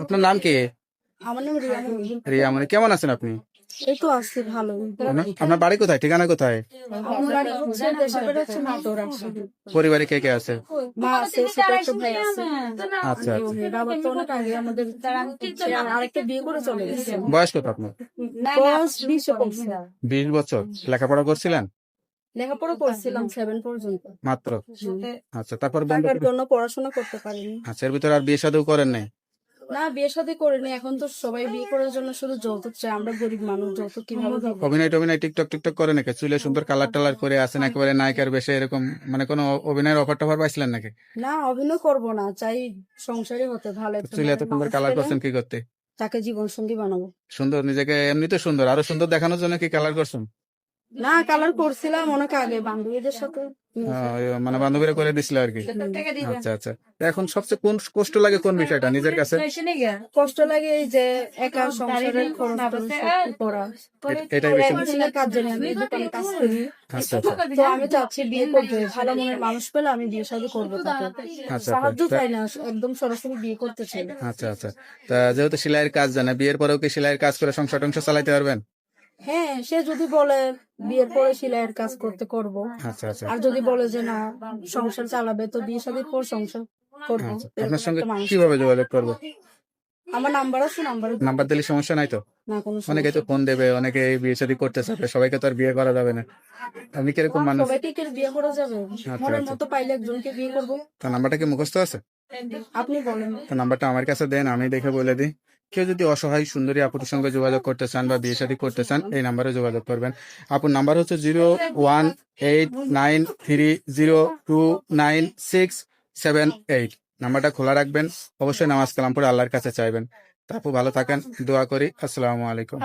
আপনার নাম কি? আমার নাম রিয়া রিয়া মানে কেমন আছেন আপনি? এই তো আছি ভালো। আপনার- বাড়ি কোথায়? ঠিকানা কোথায়। পরিবারে কে কে আছে? মা আছে ছোট একটা ভাই আছে। আচ্ছা আচ্ছা। বাবা তো অনেক আগে আমাদের আরেকটা বিয়ে করে চলে গেছে। বয়স কত আপনার? বয়স বিশ করছে বিশ বছর। লেখাপড়া করছিলেন? লেখাপড়া করছিলাম সেভেন পর্যন্ত। মাত্র? আচ্ছা তারপর টাকার জন্য পড়াশোনা করতে পারিনি। আচ্ছা এর ভিতরে আর বিয়ে সাথেও করেন নাই? না বিয়ে শাদী করিনি। এখন তো সবাই বিয়ে করার জন্য শুধু যৌতুক চায় আমরা গরিব মানুষ যৌতুক কীভাবে অভিনয় টভিনয় টিকটক টিকটক করে নাকি? চুলে সুন্দর কালার টালার করে আসেন একেবারে নায়িকার বেশে এরকম মানে কোনো অভিনয়ের অফার টফার পাইছিলেন নাকি? না অভিনয় করব না চাই সংসারী হতে ভালো চুলে এত সুন্দর কালার করছেন কি করতে? তাকে জীবন সঙ্গী বানাবো। সুন্দর নিজেকে এমনিতে সুন্দর। আরও সুন্দর দেখানোর জন্য কি কালার করছেন? না কালার করছিলাম অনেক আগে বান্ধবীদের সাথে। মানে বান্ধবীরা করে দিছিল আর কি। আচ্ছা আচ্ছা। এখন সবচেয়ে কোন কষ্ট লাগে কোন বিষয়টা নিজের কাছে? কষ্ট লাগে এই যে একা সংসারের খরচ করা। এটাই বেশি কাজ জানি আমি দোকানে কাজ করি। আচ্ছা আচ্ছা। তো আমি চাচ্ছি বিয়ে করতে ভালো মনের মানুষ পেলে আমি বিয়ে শাদী করব আচ্ছা সাহায্য চাই না একদম সরাসরি বিয়ে করতে চাই। আচ্ছা আচ্ছা। তা যেহেতু সেলাইয়ের কাজ জানে বিয়ের পরেও কি সেলাইয়ের কাজ করে সংসার টংসার চালাইতে পারবেন? হ্যাঁ সে যদি বলে বিয়ের পরে সেলাইয়ের কাজ করতে করব। আচ্ছা আচ্ছা। আর যদি বলে যে না সংসার চালাবে তো বিয়ে শাদীর পর সংসার করব। আচ্ছা আপনার সঙ্গে কীভাবে যোগাযোগ করব? আমার নাম্বার আছে নাম্বার নাম্বার দিলে সমস্যা নাই তো? অনেকে তো ফোন দেবে অনেকে বিয়ে শাদী করতে চাবে সবাইকে তো আর বিয়ে করা যাবে না। আপনি কীরকম মানুষ? সবাইকে কি বিয়ে করা যাবে? মনের। মতো পাইলে একজনকে বিয়ে করব। তা নাম্বারটা কি মুখস্থ আছে? আপনি বলেন। তো নাম্বারটা আমার কাছে দেন আমি দেখে বলে দিই। কেউ যদি অসহায় সুন্দরী আপুর সঙ্গে যোগাযোগ করতে চান বা বিয়ে শাদী করতে চান, এই নাম্বারে যোগাযোগ করবেন। আপুর নাম্বার হচ্ছে zero one eight nine three zero two nine six seven eight. নাম্বারটা খোলা রাখবেন। অবশ্যই নামাজ কালাম পরে আল্লাহর কাছে চাইবেন। তারপর ভালো থাকেন, দোয়া করি। আসসালামু আলাইকুম।